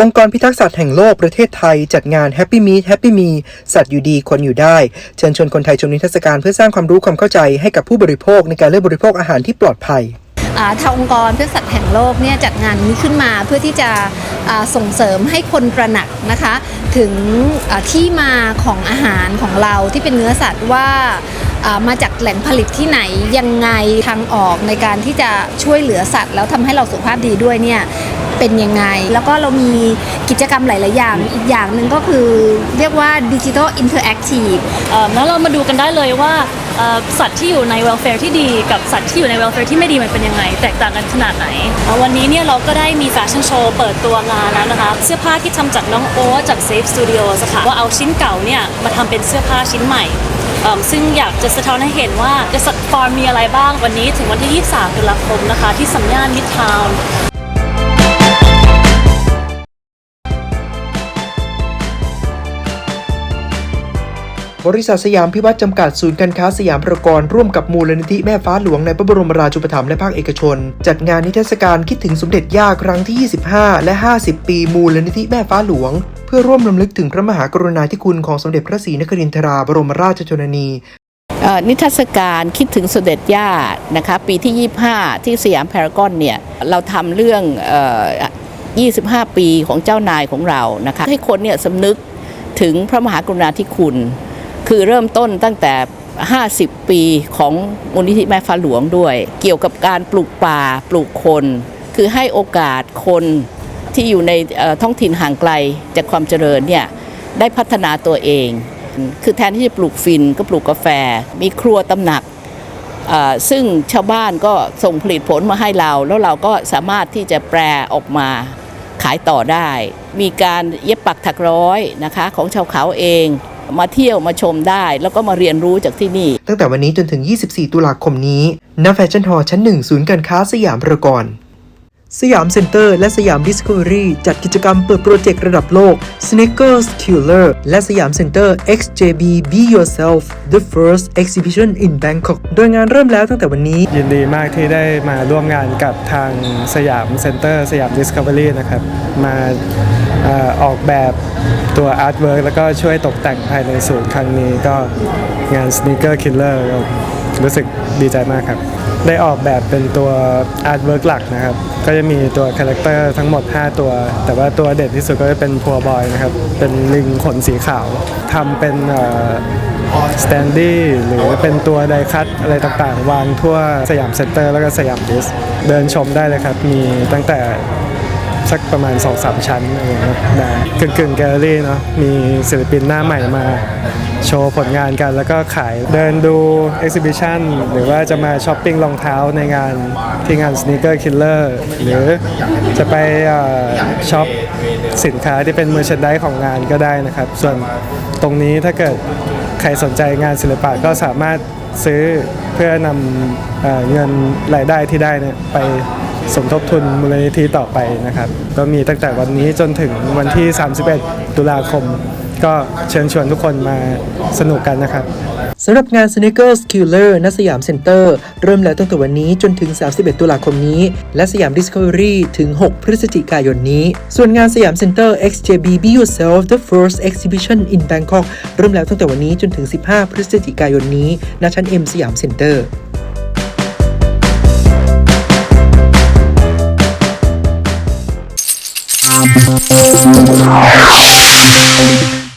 องค์กรพิทักษ์สัตว์แห่งโลกประเทศไทย จัดงาน Happy Meet Happy Me สัตว์อยู่ดีคนอยู่ได้ เชิญชวนคนไทยชมนิทรรศการเพื่อสร้างความรู้ความเข้าใจให้กับผู้บริโภคในการเลือกบริโภคอาหารที่ปลอดภัยทางองค์กรเพื่อสัตว์แห่งโลกเนี่ยจัดงานนี้ขึ้นมาเพื่อที่จะส่งเสริมให้คนตระหนักนะคะ ถึงที่มาของอาหารของเราที่เป็นเนื้อสัตว์ว่าอ่ามาจากแหล่งผลิตที่ไหนยังไงทางออกในการที่จะช่วยเหลือสัตว์ แล้วทำให้เราสุขภาพดีด้วยเนี่ย เป็นยังไง แล้วก็เรามีกิจกรรมหลาย ๆ อย่าง อีกอย่างหนึ่งก็คือเรียกว่าดิจิทัลอินเทอร์แอคทีฟแล้วเรามาดูกันได้เลยว่าสัตว์ที่อยู่ใน welfare ที่ดีกับสัตว์ที่อยู่ใน welfare ที่ไม่ดีมันเป็นยังไง แตกต่างกันขนาดไหน วันนี้เนี่ยเราก็ได้มีแฟชั่นโชว์เปิดตัวงานแล้วนะคะ เสื้อผ้าที่ทำจากน้องโอ๊จาก Safe Studios อะค่ะว่าเอาชิ้นเก่าเนี่ยมาทำเป็นเสื้อผ้าชิ้นใหม่ซึ่งอยากจะสะท้อนให้เห็นว่าจะสัตว์ฟาร์มมีอะไรบ้างวันนี้ถึงวันที่ 23ตุลาคมนะคะ ที่สัมย่านมิดทาวน์ บริษัทสยามพิวัตรจำกัดศูนย์การค้าสยามประกรณ์ร่วมกับมูลนิธิแม่ฟ้าหลวงในพระบรมราชูปถัมภ์และภาคเอกชน จัดงานนิทรรศการคิดถึงสมเด็จย่าครั้งที่ 25 และ 50 ปีมูลนิธิแม่ฟ้าหลวง เพื่อร่วมรำลึกถึงพระมหากรุณาธิคุณของสมเด็จพระศรีนครินทราบรมราชชนนีนิทรรศการคิดถึงสมเด็จย่านะคะปีที่ 25 ที่สยามพารากอนเนี่ยเราทำเรื่องอ่อ25 ปีของเจ้านายของเรานะคะให้คนเนี่ยสำนึกถึงพระมหากรุณาธิคุณ คือเริ่มต้นตั้งแต่ 50 ปีของมูลนิธิแม่ฟ้าหลวงด้วย เกี่ยวกับการปลูกป่าปลูกคน คือให้โอกาสคนที่อยู่ในท้องถิ่นห่างไกลจากความเจริญเนี่ยได้พัฒนาตัวเอง คือแทนที่จะปลูกฟินก็ปลูกกาแฟ มีครัวตำหนักซึ่งชาวบ้านก็ส่งผลิตผลมาให้เรา แล้วเราก็สามารถที่จะแปลออกมาขายต่อได้ มีการเย็บปักถักร้อยนะคะของชาวเขาเอง มาเที่ยวมาชมได้ แล้วก็มาเรียนรู้จากที่นี่ ตั้งแต่วันนี้จนถึง 24 ตุลาคมนี้ณแฟชั่นฮอลล์ชั้น 1 ศูนย์การค้าสยามพารากอน สยามเซ็นเตอร์และสยามดิสคัฟเวอรี่จัดกิจกรรมเปิดโปรเจกต์ระดับโลก Sneakers Killer และสยามเซ็นเตอร์ XJB Be Yourself The First Exhibition in Bangkok โดยงานเริ่มแล้วตั้งแต่วันนี้ ยินดีมากที่ได้มาร่วมงานกับทางสยามเซ็นเตอร์สยาม Discovery นะครับ มาออกแบบตัวอาร์ตเวิร์กแล้วก็ช่วยตกแต่งภายในศูนย์ครั้งนี้ก็งาน Sneaker Killer รู้สึกดีใจมากครับ ได้ออกแบบเป็นตัวอาร์ตเวิร์กหลักนะครับ ก็จะมีตัวคาแรคเตอร์ทั้งหมด 5 ตัว แต่ว่าตัวเด่นที่สุดก็จะเป็นพัวบอยนะครับ เป็นลิงขนสีขาวทำเป็นเอ่อสแตนดี้หรือเป็นตัวไดคัตอะไรต่างๆ วางทั่วสยามเซ็นเตอร์แล้วก็สยามดิส เดินชมได้เลยครับ มีตั้งแต่ สักประมาณ 2-3 ชั้นอะไรอย่างเงี้ยครับได้กึ่งกึ่งแกลเลอรี่เนาะมีศิลปินหน้าใหม่มาโชว์ผลงานกันแล้วก็ขายเดินดูเอ็กซิบิชันหรือว่าจะมาช้อปปิ้งรองเท้าในงานที่งาน Sneaker Killer หรือจะไปอ่อช็อปสินค้าที่เป็นมือชันได้ของงานก็ได้นะครับ ส่วนตรงนี้ถ้าเกิดใครสนใจงานศิลปะก็สามารถซื้อเพื่อนำเอเงินรายได้ที่ได้เนี่ยไป สมทบทุนมูลนิธิต่อไปนะครับ ก็มีตั้งแต่วันนี้จนถึงวันที่ 31 ตุลาคม ก็เชิญชวนทุกคนมาสนุกกันนะครับสำหรับงาน Sneakers Killer ณสยามเซ็นเตอร์ เริ่มแล้วตั้งแต่วันนี้จนถึง 31 ตุลาคมนี้ และสยาม Discovery ถึง 6 พฤศจิกายนนี้ ส่วนงานสยามเซ็นเตอร์ XJB Be Yourself The First Exhibition in Bangkok เริ่มแล้วตั้งแต่วันนี้จนถึง 15 พฤศจิกายนนี้ณชั้น M สยามเซ็นเตอร์